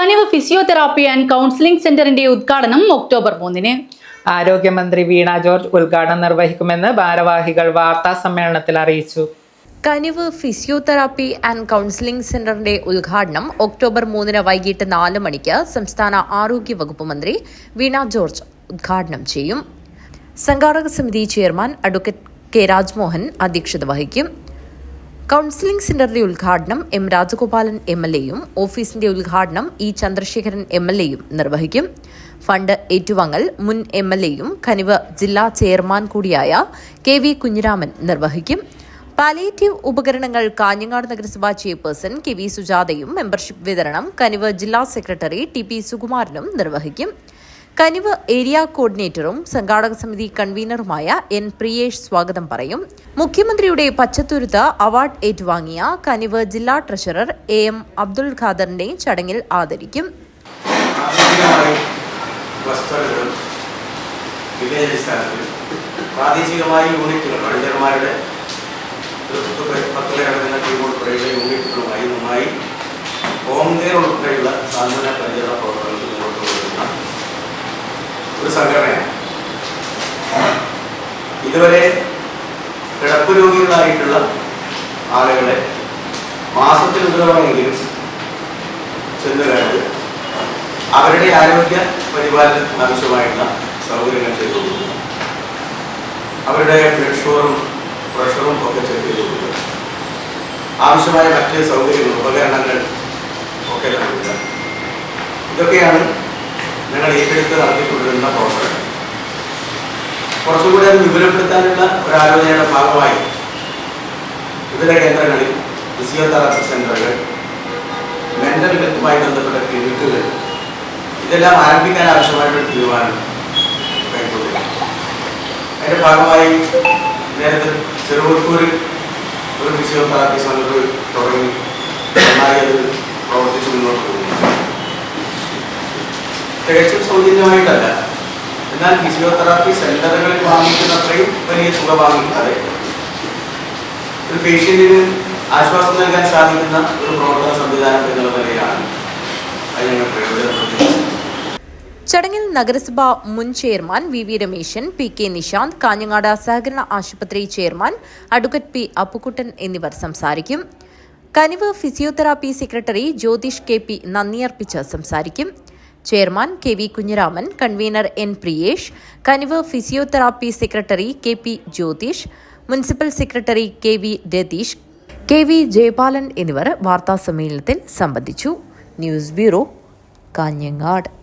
Kanivu physiotherapy and counselling സെന്ററിന്റെ ഉദ്ഘാടനം October മൂന്നിന്. ആരോഗ്യമന്ത്രി വീണ ജോർജ് ഉദ്ഘാടനം നിർവഹിക്കുമെന്ന് ഭാരവാഹികൾ വാർത്താ സമ്മേളനത്തിൽ അറിയിച്ചു. കനിവ് ഫിസിയോതെറാപ്പി ആൻഡ് കൗൺസിലിംഗ് സെന്ററിന്റെ ഉദ്ഘാടനം ഒക്ടോബർ മൂന്നിന് വൈകിട്ട് നാല് മണിക്ക് സംസ്ഥാന ആരോഗ്യ വകുപ്പ് മന്ത്രി വീണ ജോർജ് ഉദ്ഘാടനം ചെയ്യും. സംഘാടക സമിതി ചെയർമാൻ അഡ്വക്കേറ്റ് കെ രാജ്മോഹൻ അധ്യക്ഷത വഹിക്കും. കൗൺസിലിംഗ് സെന്ററിന്റെ ഉദ്ഘാടനം എം രാജഗോപാലൻ എം എൽ എയും ഓഫീസിന്റെ ഉദ്ഘാടനം ഇ ചന്ദ്രശേഖരൻ എം എൽ എയും നിർവഹിക്കും. ഫണ്ട് ഏറ്റുവാങ്ങൽ മുൻ എം എൽ എയും കനിവ് ജില്ലാ ചെയർമാൻ കൂടിയായ കെ വി കുഞ്ഞിരാമൻ നിർവഹിക്കും. പാലിയേറ്റീവ് ഉപകരണങ്ങൾ കാഞ്ഞങ്ങാട് നഗരസഭാ ചെയർപേഴ്സൺ കെ വി സുജാതയും മെമ്പർഷിപ്പ് വിതരണം കനിവ് ജില്ലാ സെക്രട്ടറി ടി പി സുകുമാരനും നിർവഹിക്കും. കനിവ് ഏരിയ കോർഡിനേറ്ററും സംഘാടക സമിതി കൺവീനറുമായ എൻ പ്രിയേഷ് സ്വാഗതം പറയും. മുഖ്യമന്ത്രിയുടെ പച്ചത്തുരുത്ത് അവാർഡ് ഏറ്റുവാങ്ങിയ കനിവ് ജില്ലാ ട്രഷറർ എ എം അബ്ദുൾ ഖാദറിനെ ചടങ്ങിൽ ആദരിക്കും. പ്രാദേശികമായി യൂണിറ്റുകൾ യൂണിറ്റുകളുമായി ഹോം കെയർ ഉൾപ്പെടെയുള്ള സാന്ത്വന ഇതുവരെ കിടപ്പ് രോഗികളായിട്ടുള്ള ആളുകളെ മാസത്തിൽ ഒരു തവണയെങ്കിലും ചെന്ന് കണ്ട് അവരുടെ ആരോഗ്യ പരിപാലനത്തിന് ആവശ്യമായിട്ടുള്ള സൗകര്യങ്ങൾ ചെയ്തു കൊടുക്കുക അവരുടെ ബ്ലഡ് ഷുഗറും പ്രഷറും ഒക്കെ ചെക്ക് ചെയ്തു കൊടുക്കുക ആവശ്യമായ മറ്റ് സൗകര്യങ്ങൾ ഉപകരണങ്ങൾ ഒക്കെ നൽകുക ഇതൊക്കെയാണ് ഞങ്ങൾ ഏറ്റെടുത്ത് നടത്തിക്കൊണ്ടിരുന്ന പ്രവർത്തനം കുറച്ചുകൂടി വിപുലപ്പെടുത്താനുള്ള ഒരു ആലോചനയുടെ ഭാഗമായി വിവിധ കേന്ദ്രങ്ങളിൽ ഫിസിയോതെറാപ്പി സെന്ററുകൾ മെന്റൽ ഹെൽത്തുമായി ബന്ധപ്പെട്ട ക്ലിനിക്കുകൾ ഇതെല്ലാം ആരംഭിക്കാൻ ആവശ്യമായിട്ടൊരു തീരുമാനം കൈക്കൊള്ളുക അതിന്റെ ഭാഗമായി നേരത്തെ ചെറുവത്തൂരിൽ ഒരു ഫിസിയോതെറാപ്പി സെന്റർ തുടങ്ങി. നന്നായി അത് പ്രവർത്തിച്ചു മുന്നോട്ട് പോകുന്നു. തികച്ചും സൗജന്യമായിട്ടല്ല. എന്നാൽ ഫിസിയോതെറാപ്പി സെന്ററുകളിൽ വാങ്ങിക്കുന്ന അത്രയും വലിയ തുക വാങ്ങിക്കാതെ ഒരു പേഷ്യന്റിന് ആശ്വാസം നൽകാൻ സാധിക്കുന്ന ഒരു പ്രവർത്തന സംവിധാനം എന്നുള്ള നിലയിലാണ് അത് ഞങ്ങൾ ചടങ്ങിൽ നഗരസഭ മുൻ chairman V V Rameshan P K Nishanth Kanhangad സഹകരണ ആശുപത്രി ചെയർമാൻ അഡ്വക്കറ്റ് പി അപ്പുക്കുട്ടൻ എന്നിവർ സംസാരിക്കും. Kanivu physiotherapy secretary Jyothish K P നന്ദിയർപ്പിച്ച് സംസാരിക്കും. Chairman K V Kunhiraman convener N Priyesh Kanivu physiotherapy secretary K P Jyothish municipal secretary K V Ratheesh K V Jayapalan എന്നിവർ വാർത്താസമ്മേളനത്തിൽ സംബന്ധിച്ചു. News bureau Kanhangad.